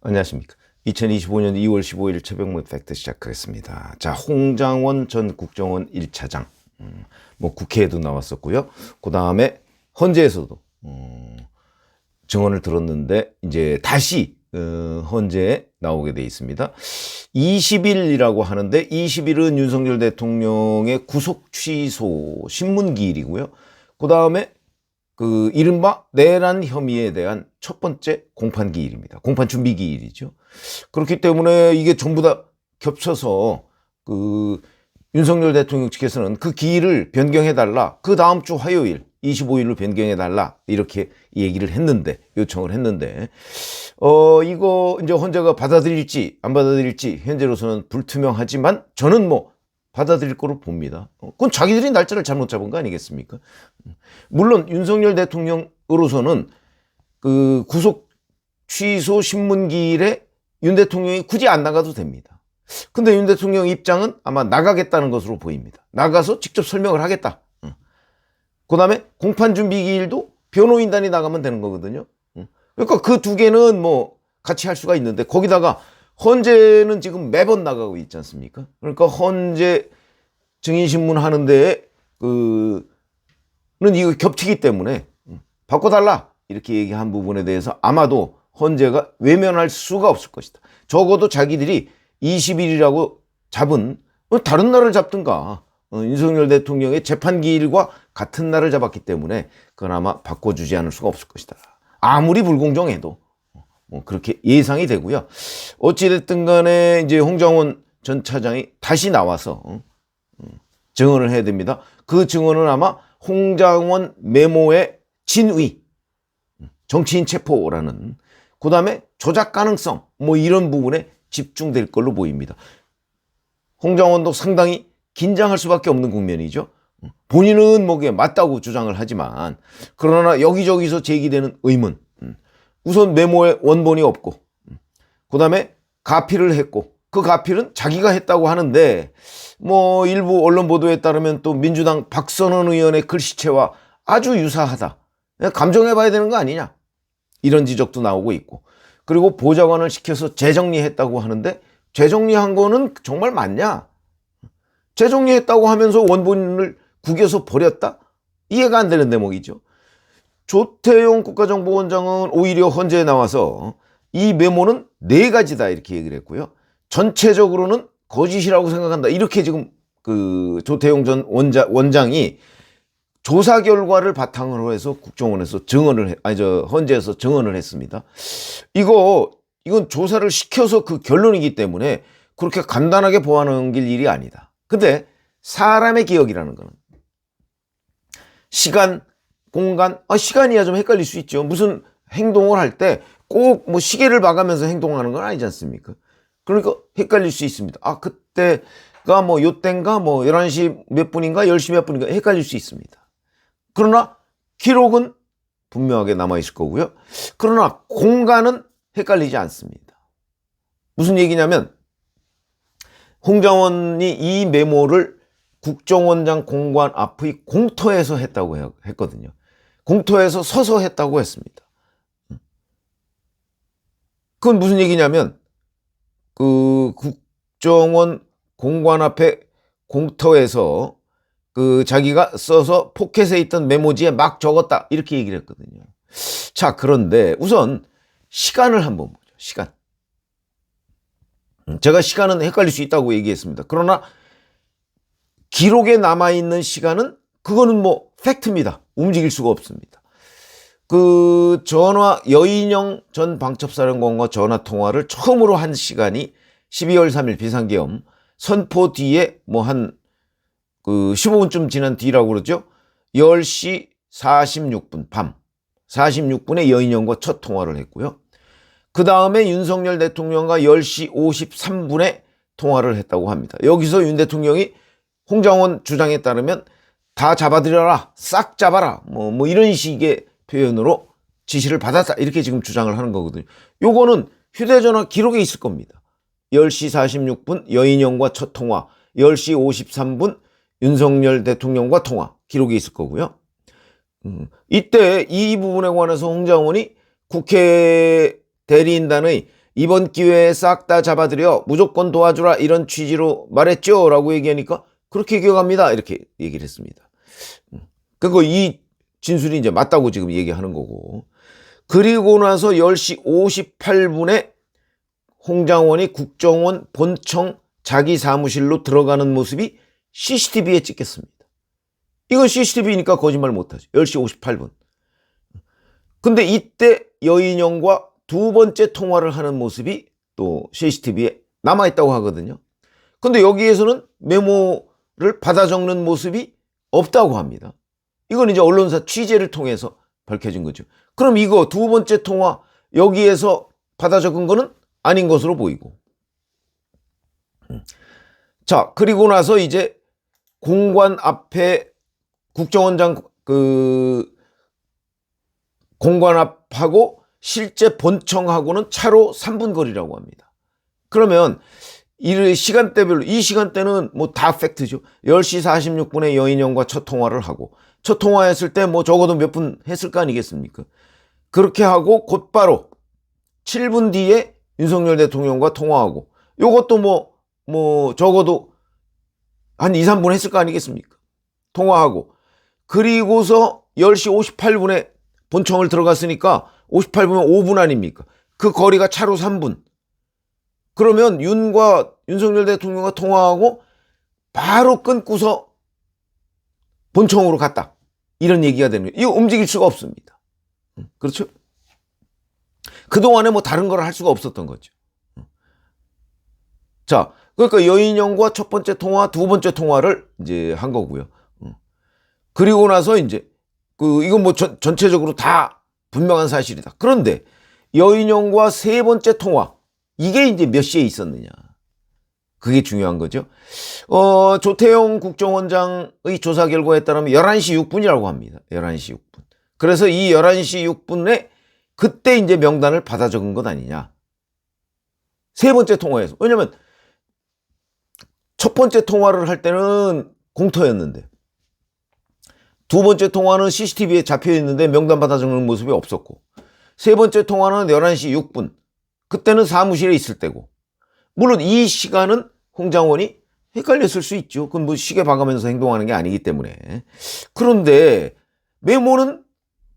안녕하십니까. 2025년 2월 15일 최병문 팩트 시작하겠습니다. 자, 홍장원 전 국정원 1차장. 음, 뭐 국회에도 나왔었고요. 그 다음에 헌재에서도 어, 증언을 들었는데 이제 다시 어, 헌재에 나오게 돼 있습니다. 20일이라고 하는데 20일은 윤석열 대통령의 구속 취소 신문 기일이고요. 그 다음에 그 이른바 내란 혐의에 대한 첫 번째 공판 기일입니다. 공판 준비 기일이죠. 그렇기 때문에 이게 전부 다 겹쳐서 그 윤석열 대통령 측에서는 그 기일을 변경해 달라. 그 다음 주 화요일 25일로 변경해 달라. 이렇게 얘기를 했는데 요청을 했는데 어 이거 이제 헌재가 받아들일지 안 받아들일지 현재로서는 불투명하지만 저는 뭐 받아들일 거로 봅니다. 어, 그건 자기들이 날짜를 잘못 잡은 거 아니겠습니까? 물론 윤석열 대통령으로서는 그 구속 취소 신문기일에 윤 대통령이 굳이 안 나가도 됩니다. 근데 윤 대통령 입장은 아마 나가겠다는 것으로 보입니다. 나가서 직접 설명을 하겠다. 그 다음에 공판 준비 기일도 변호인단이 나가면 되는 거거든요. 그러니까 그 두 개는 뭐 같이 할 수가 있는데 거기다가 헌재는 지금 매번 나가고 있지 않습니까? 그러니까 헌재 증인신문 하는데 그는 이거 겹치기 때문에 바꿔달라 이렇게 얘기한 부분에 대해서 아마도 헌재가 외면할 수가 없을 것이다. 적어도 자기들이 20일이라고 잡은 어, 다른 날을 잡든가 어, 윤석열 대통령의 재판 기일과 같은 날을 잡았기 때문에 그건 아마 바꿔주지 않을 수가 없을 것이다. 아무리 불공정해도 뭐 그렇게 예상이 되고요. 어찌됐든 간에 이제 홍정원 전 차장이 다시 나와서 어, 증언을 해야 됩니다. 그 증언은 아마 홍장원 메모의 진위, 정치인 체포라는 그 다음에 조작 가능성 뭐 이런 부분에 집중될 걸로 보입니다. 홍장원도 상당히 긴장할 수밖에 없는 국면이죠. 본인은 뭐게 맞다고 주장을 하지만 그러나 여기저기서 제기되는 의문 우선 메모에 원본이 없고 그 다음에 가필을 했고 그 가필은 자기가 했다고 하는데 뭐 일부 언론 보도에 따르면 또 민주당 박선원 의원의 글씨체와 아주 유사하다. 감정해 봐야 되는 거 아니냐. 이런 지적도 나오고 있고 그리고 보좌관을 시켜서 재정리했다고 하는데 재정리한 거는 정말 맞냐? 재정리했다고 하면서 원본을 구겨서 버렸다? 이해가 안 되는 대목이죠. 조태용 국가정보원장은 오히려 헌재에 나와서 이 메모는 네 가지다 이렇게 얘기를 했고요. 전체적으로는 거짓이라고 생각한다. 이렇게 지금 그 조태용 전 원자, 원장이 조사 결과를 바탕으로 해서 국정원에서 증언을 해, 아니 저 헌재에서 증언을 했습니다. 이거 이건 조사를 시켜서 그 결론이기 때문에 그렇게 간단하게 보완넘길 일이 아니다. 근데 사람의 기억이라는 거는 시간, 공간, 아, 시간이야 좀 헷갈릴 수 있죠. 무슨 행동을 할 때 꼭 뭐 시계를 봐가면서 행동하는 건 아니지 않습니까? 그러니까 헷갈릴 수 있습니다. 아, 그때가 뭐 요땐가 뭐 11시 몇 분인가 10시 몇 분인가 헷갈릴 수 있습니다. 그러나 기록은 분명하게 남아있을 거고요. 그러나 공간은 헷갈리지 않습니다. 무슨 얘기냐면 홍장원이 이 메모를 국정원장 공관 앞의 공터에서 했다고 했거든요. 공터에서 서서 했다고 했습니다. 그건 무슨 얘기냐면 그 국정원 공관 앞에 공터에서 그 자기가 써서 포켓에 있던 메모지에 막 적었다 이렇게 얘기를 했거든요. 자 그런데 우선 시간을 한번 보죠. 시간. 음, 제가 시간은 헷갈릴 수 있다고 얘기했습니다. 그러나 기록에 남아있는 시간은 그거는 뭐 팩트입니다. 움직일 수가 없습니다. 그 전화 여인영 전 방첩사령관과 전화 통화를 처음으로 한 시간이 12월 3일 비상계엄 선포 뒤에 뭐 한 그 15분쯤 지난 뒤라고 그러죠. 10시 46분 밤 46분에 여인영과 첫 통화를 했고요. 그 다음에 윤석열 대통령과 10시 53분에 통화를 했다고 합니다. 여기서 윤 대통령이 홍장원 주장에 따르면 다 잡아들여라, 싹 잡아라, 뭐, 뭐 이런 식의 표현으로 지시를 받았다. 이렇게 지금 주장을 하는 거거든요. 요거는 휴대전화 기록에 있을 겁니다. 10시 46분 여인영과 첫 통화, 10시 53분 윤석열 대통령과 통화 기록이 있을 거고요. 음, 이때 이 부분에 관해서 홍장원이 국회 대리인단의 이번 기회에 싹 다 잡아들여 무조건 도와주라 이런 취지로 말했죠 라고 얘기하니까 그렇게 기억합니다 이렇게 얘기를 했습니다 음, 그리고 이 진술이 이제 맞다고 지금 얘기하는 거고 그리고 나서 10시 58분에 홍장원이 국정원 본청 자기 사무실로 들어가는 모습이 CCTV에 찍혔습니다. 이건 CCTV니까 거짓말 못하죠. 10시 58분. 근데 이때 여인영과 두 번째 통화를 하는 모습이 또 CCTV에 남아있다고 하거든요. 근데 여기에서는 메모 를 받아 적는 모습이 없다고 합니다. 이건 이제 언론사 취재를 통해서 밝혀진 거죠. 그럼 이거 두 번째 통화 여기에서 받아 적은 거는 아닌 것으로 보이고. 음. 자, 그리고 나서 이제 공관 앞에 국정원장 그 공관 앞하고 실제 본청하고는 차로 3분 거리라고 합니다. 그러면 이 시간대별로 이 시간대는 뭐 다 팩트죠. 10시 46분에 여인형과 첫 통화를 하고 첫 통화했을 때 뭐 적어도 몇 분 했을 거 아니겠습니까? 그렇게 하고 곧바로 7분 뒤에 윤석열 대통령과 통화하고 요것도 뭐, 뭐 적어도 한 2, 3분 했을 거 아니겠습니까? 통화하고 그리고서 10시 58분에 본청을 들어갔으니까 58분은 5분 아닙니까? 그 거리가 차로 3분. 그러면 윤과 윤석열 대통령과 통화하고 바로 끊고서 본청으로 갔다. 이런 얘기가 되는 거예요. 이거 움직일 수가 없습니다. 음, 그렇죠? 그동안에 뭐 다른 걸 할 수가 없었던 거죠. 음. 자, 그러니까 여인영과 첫 번째 통화, 두 번째 통화를 이제 한 거고요. 음. 그리고 나서 이제 그 이건 뭐 전, 전체적으로 다 분명한 사실이다. 그런데 여인영과 세 번째 통화 이게 이제 몇 시에 있었느냐. 그게 중요한 거죠. 어, 조태용 국정원장의 조사 결과에 따르면 11시 6분이라고 합니다. 11시 6분. 그래서 이 11시 6분에 그때 이제 명단을 받아 적은 것 아니냐. 세 번째 통화에서. 왜냐면 첫 번째 통화를 할 때는 공터였는데 두 번째 통화는 CCTV에 잡혀 있는데 명단 받아 적는 모습이 없었고 세 번째 통화는 11시 6분. 그때는 사무실에 있을 때고 물론 이 시간은 홍장원이 헷갈렸을 수 있죠. 그건 뭐 시계 봐가면서 행동하는 게 아니기 때문에. 그런데 메모는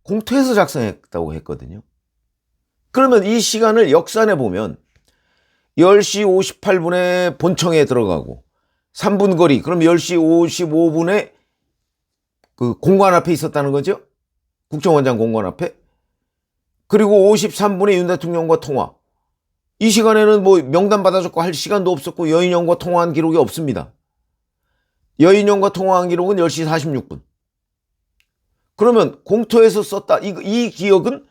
공터에서 작성했다고 했거든요. 그러면 이 시간을 역산해 보면 10시 58분에 본청에 들어가고 3분 거리, 그럼 10시 55분에 그 공관 앞에 있었다는 거죠? 국정원장 공관 앞에. 그리고 53분에 윤 대통령과 통화. 이 시간에는 뭐 명단 받아줬고 할 시간도 없었고 여인형과 통화한 기록이 없습니다. 여인형과 통화한 기록은 10시 46분. 그러면 공터에서 썼다. 이, 이 기억은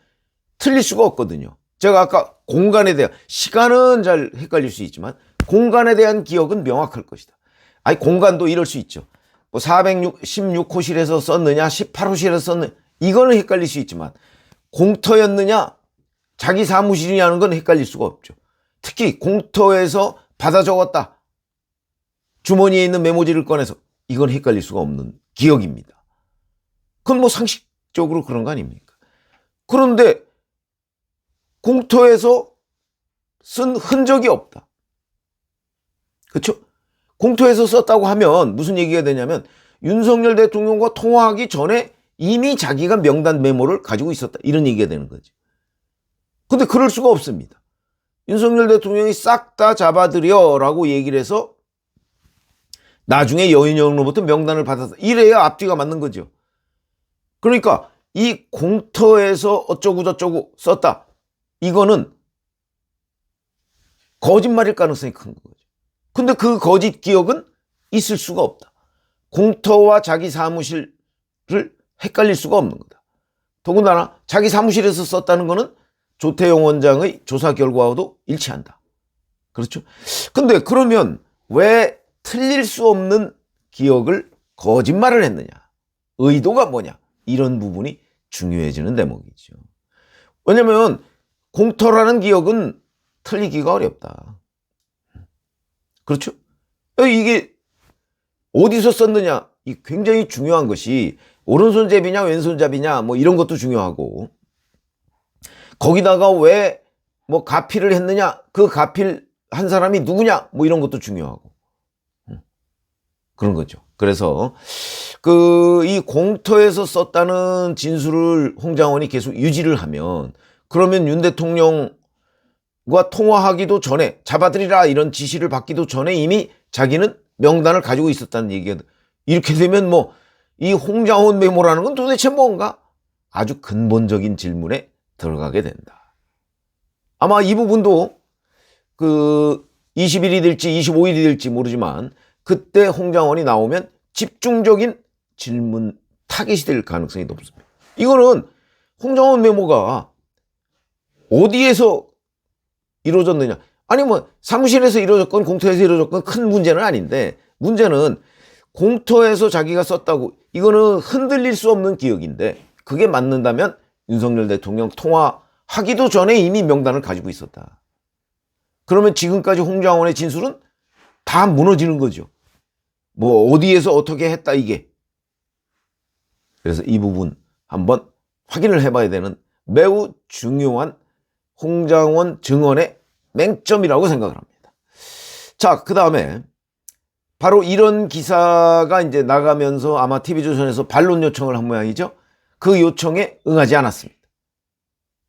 틀릴 수가 없거든요. 제가 아까 공간에 대한, 시간은 잘 헷갈릴 수 있지만 공간에 대한 기억은 명확할 것이다. 아니, 공간도 이럴 수 있죠. 뭐 416호실에서 썼느냐, 18호실에서 썼느냐, 이거는 헷갈릴 수 있지만 공터였느냐, 자기 사무실이냐는 건 헷갈릴 수가 없죠. 특히 공터에서 받아 적었다. 주머니에 있는 메모지를 꺼내서 이건 헷갈릴 수가 없는 기억입니다. 그건 뭐 상식적으로 그런 거 아닙니까? 그런데 공터에서 쓴 흔적이 없다. 그렇죠? 공터에서 썼다고 하면 무슨 얘기가 되냐면 윤석열 대통령과 통화하기 전에 이미 자기가 명단 메모를 가지고 있었다. 이런 얘기가 되는 거죠. 근데 그럴 수가 없습니다. 윤석열 대통령이 싹 다 잡아들여라고 얘기를 해서 나중에 여인영으로부터 명단을 받아서 이래야 앞뒤가 맞는 거죠. 그러니까 이 공터에서 어쩌고 저쩌고 썼다. 이거는 거짓말일 가능성이 큰 거죠. 근데 그 거짓 기억은 있을 수가 없다. 공터와 자기 사무실을 헷갈릴 수가 없는 거다. 더군다나 자기 사무실에서 썼다는 거는 조태용 원장의 조사 결과와도 일치한다. 그렇죠? 근데 그러면 왜 틀릴 수 없는 기억을 거짓말을 했느냐? 의도가 뭐냐? 이런 부분이 중요해지는 대목이죠. 왜냐면 공터라는 기억은 틀리기가 어렵다. 그렇죠? 이게 어디서 썼느냐? 이 굉장히 중요한 것이 오른손잡이냐 왼손잡이냐 뭐 이런 것도 중요하고 거기다가 왜 뭐 가필을 했느냐? 그 가필 한 사람이 누구냐? 뭐 이런 것도 중요하고. 음, 그런 거죠. 그래서 그 이 공터에서 썼다는 진술을 홍장원이 계속 유지를 하면 그러면 윤 대통령과 통화하기도 전에 잡아들이라 이런 지시를 받기도 전에 이미 자기는 명단을 가지고 있었다는 얘기가 이렇게 되면 뭐 이 홍장원 메모라는 건 도대체 뭔가? 아주 근본적인 질문에 들어가게 된다. 아마 이 부분도 그 20일이 될지 25일이 될지 모르지만 그때 홍장원이 나오면 집중적인 질문 타겟이 될 가능성이 높습니다. 이거는 홍장원 메모가 어디에서 이루어졌느냐? 아니 뭐 사무실에서 이루어졌건 공터에서 이루어졌건 큰 문제는 아닌데 문제는 공터에서 자기가 썼다고 이거는 흔들릴 수 없는 기억인데 그게 맞는다면 윤석열 대통령 통화하기도 전에 이미 명단을 가지고 있었다. 그러면 지금까지 홍장원의 진술은 다 무너지는 거죠. 뭐 어디에서 어떻게 했다 이게. 그래서 이 부분 한번 확인을 해봐야 되는 매우 중요한 홍장원 증언의 맹점이라고 생각을 합니다. 자, 그 다음에 바로 이런 기사가 이제 나가면서 아마 TV조선에서 반론 요청을 한 모양이죠. 그 요청에 응하지 않았습니다.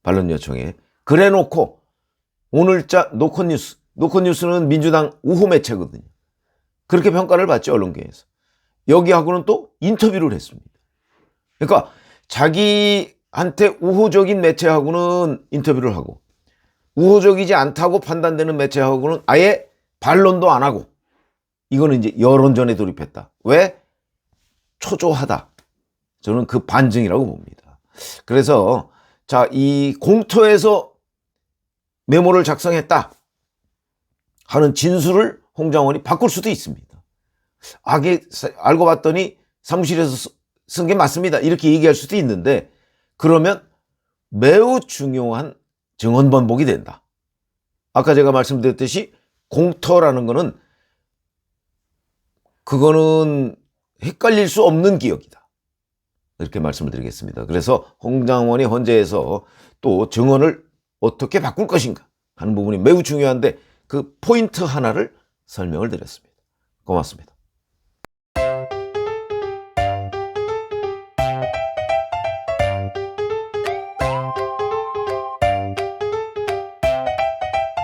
반론 요청에. 그래 놓고 오늘자 노컷뉴스, 노컷뉴스는 민주당 우호 매체거든요. 그렇게 평가를 받죠, 언론계에서. 여기하고는 또 인터뷰를 했습니다. 그러니까 자기한테 우호적인 매체하고는 인터뷰를 하고 우호적이지 않다고 판단되는 매체하고는 아예 반론도 안 하고 이거는 이제 여론전에 돌입했다. 왜? 초조하다. 저는 그 반증이라고 봅니다. 그래서 자, 이 공터에서 메모를 작성했다 하는 진술을 홍장원이 바꿀 수도 있습니다. 아게 알고 봤더니 사무실에서 쓴 게 맞습니다. 이렇게 얘기할 수도 있는데 그러면 매우 중요한 증언 번복이 된다. 아까 제가 말씀드렸듯이 공터라는 거는 그거는 헷갈릴 수 없는 기억이다. 이렇게 말씀을 드리겠습니다. 그래서 홍장원이 헌재에서 또 증언을 어떻게 바꿀 것인가 하는 부분이 매우 중요한데 그 포인트 하나를 설명을 드렸습니다. 고맙습니다.